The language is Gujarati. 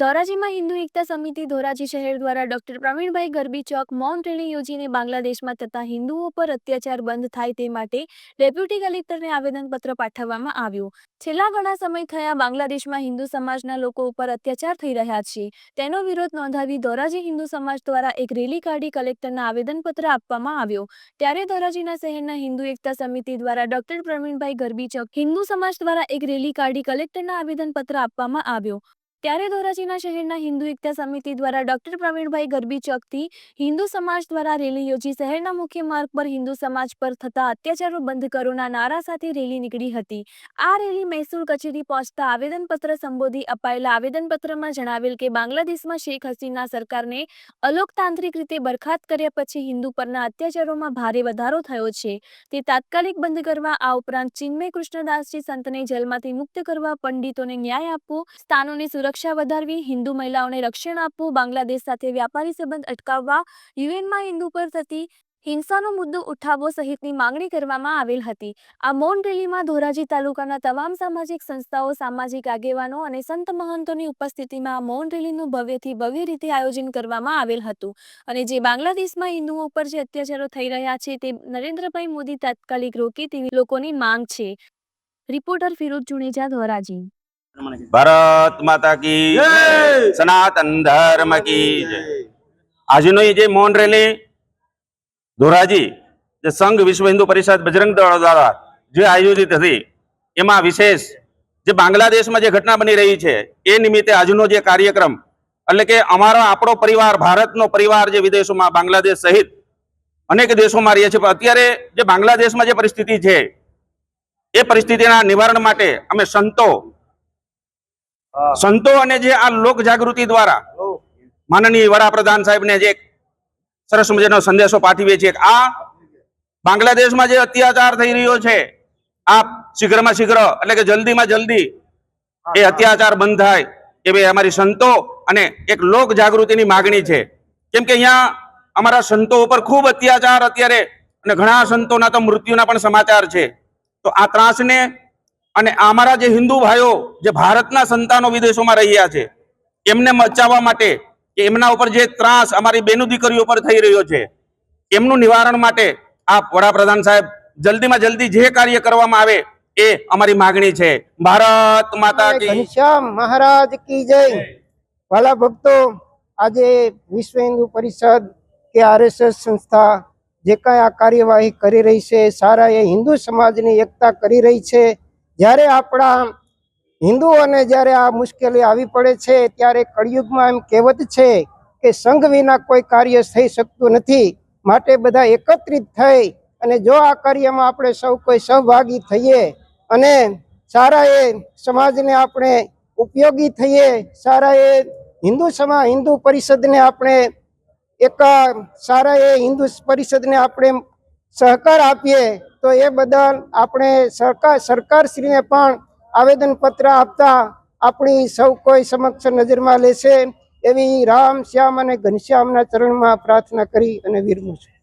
ધોરાજીમાં હિન્દુ એકતા સમિતિ ધોરાજી શહેર દ્વારા ડોક્ટર પ્રવીણભાઈ ગરબી ચોક, મૌન રેલી યોજીને બાંગ્લાદેશમાં થતા હિન્દુઓ પર અત્યાચાર બંધ થાય તે માટે ડેપ્યુટી કલેક્ટરને આવેદનપત્ર પાઠવવામાં આવ્યું. છેલ્લા ઘણા સમય થયા બાંગ્લાદેશમાં હિન્દુ સમાજના લોકો ઉપર અત્યાચાર થઈ રહ્યા છે. તેનો વિરોધ નોંધાવી ધોરાજી હિન્દુ સમાજ દ્વારા એક રેલી કાઢી કલેક્ટરના આવેદનપત્ર આપવામાં આવ્યો. ત્યારે ધોરાજીના શહેરના હિન્દુ એકતા સમિતિ દ્વારા ડોક્ટર પ્રવીણભાઈ ગરબી ચોક, હિન્દુ સમાજ દ્વારા એક રેલી કાઢી કલેક્ટરના આવેદનપત્ર આપવામાં આવ્યો. ત્યારે ધોરાજીના શહેરના હિન્દુ એકતા સમિતિ દ્વારા ડોક્ટર પ્રવીણભાઈ ગરબી ચોકથી હિન્દુ સમાજ દ્વારા રેલી યોજી શહેરના મુખ્ય માર્ગ પર હિન્દુ સમાજ પર થતા અત્યાચારો બંધ કરોના નારા સાથે રેલી નીકળી હતી. આ રેલી મહેસૂલ કચેરી પહોંચતા આવેદનપત્ર સંબોધી અપાયેલા આવેદનપત્રમાં જણાવેલ કે બાંગ્લાદેશમાં શેખ હસીના સરકારને અલોકતાંત્રિક રીતે બરખાસ્ત કર્યા પછી હિન્દુ પરના અત્યાચારોમાં ભારે વધારો થયો છે. તે તાત્કાલિક બંધ કરવા, આ ઉપરાંત ચિન્મય કૃષ્ણદાસજી સંતને જેલમાંથી મુક્ત કરવા, પંડિતોને ન્યાય આપવો, સ્થાનોની સુરક્ષા વધારવી, હિન્દુ મહિલાઓને રક્ષણ આપવું, બાંગ્લાદેશ સાથે વ્યાપારી સંબંધ અટકાવવા, યુએનમાં હિન્દુ પર થતી હિંસાનો મુદ્દો ઉઠાવવો સહિતની માંગણી કરવામાં આવેલ હતી. આ મૌન રેલીમાં ધોરાજી તાલુકાના તમામ સામાજિક સંસ્થાઓ, સામાજિક આગેવાનો અને સંત મહંતોની ઉપસ્થિતિમાં મૌન રેલીનું ભવ્યથી ભવ્ય રીતે આયોજન કરવામાં આવેલ હતું. અને જે બાંગ્લાદેશમાં હિન્દુઓ ઉપર જે અત્યાચારો થઈ રહ્યા છે તે નરેન્દ્રભાઈ મોદી તાત્કાલિક રોકે તેવી લોકોની માંગ છે. રિપોર્ટર ફિરોજ જુનેજા ધોરાજી. ભારત માતા કી! સનાતન ધર્મ કી જય આજની જે મૌન રેલી ધોરાજી જે સંઘ વિશ્વ હિન્દુ પરિષદ બજરંગ દળ દ્વારા જે આયોજિત હતી એમાં વિશેષ જે બાંગ્લાદેશમાં જે ઘટના બની રહી છે એ નિમિત્તે આજનો જે કાર્યક્રમ એટલે કે અમારો આપણો પરિવાર ભારતનો પરિવાર જે વિદેશોમાં બાંગ્લાદેશ સહિત અનેક દેશોમાં રહીએ છીએ પણ અત્યારે જે બાંગ્લાદેશમાં જે પરિસ્થિતિ છે એ પરિસ્થિતિના નિવારણ માટે અમે સંતો સંતો અને જે આ લોક જાગૃતિ દ્વારા માનનીય વડાપ્રધાન સાહેબને જે એક સરસ મજાનો સંદેશો પાઠવીએ છીએ. આ બાંગ્લાદેશમાં જે અત્યાચાર થઈ રહ્યો છે આ શીઘ્રમાં શીઘ્ર એટલે કે જલ્દીમાં જલ્દી એ અત્યાચાર બંધ થાય એ ભાઈ અમારી સંતો અને એક લોક જાગૃતિની માગણી છે. કેમ કે અહીંયા અમારા સંતો ઉપર ખૂબ અત્યાચાર અત્યારે અને ઘણા સંતોના તો મૃત્યુના પણ સમાચાર છે. તો આ ત્રાસને અને અમારા જે હિન્દુ ભાઈઓ જે ભારતના સંતાનો વિદેશોમાં રહ્યા છે એમને બચાવવા માટે કે એમના ઉપર જે ત્રાસ અમારી બેનું દીકરીઓ પર થઈ રહ્યો છે એમનું નિવારણ માટે આ વડાપ્રધાન સાહેબ જલ્દીમાં જલ્દી જે કાર્ય કરવામાં આવે એ અમારી માગણી છે. ભારત માતા કી મહારાજ કી જય. વાલા ભક્તો આજે વિશ્વ હિન્દુ પરિષદ કે આરએસએસ સંસ્થા જે કાંઈ આ કાર્યવાહી કરી રહી છે સારા એ હિન્દુ સમાજની એકતા કરી રહી છે જ્યારે આપણા હિન્દુઓને જ્યારે આ મુશ્કેલી આવી પડે છે, ત્યારે કળિયુગમાં એમ કહેવત છે કે સંઘ વિના કોઈ કાર્ય થઈ શકતું નથી. માટે બધા એકત્રિત થઈ અને જો આ કાર્યમાં આપણે સૌ કોઈ સહભાગી થઈએ અને સારા એ સમાજને આપણે ઉપયોગી થઈએ સારા એ હિન્દુ સમા, હિન્દુ પરિષદને આપણે એક સારા એ હિન્દુ પરિષદને આપણે સહકાર આપીએ તો એ બદલ આપણે સરકાર સરકારશ્રીને પણ આવેદનપત્ર આપતા આપણી સૌ કોઈ સમક્ષ નજરમાં લેશે એવી રામ શ્યામ અને ઘનશ્યામના ચરણમાં પ્રાર્થના કરી અને વિરમું છું.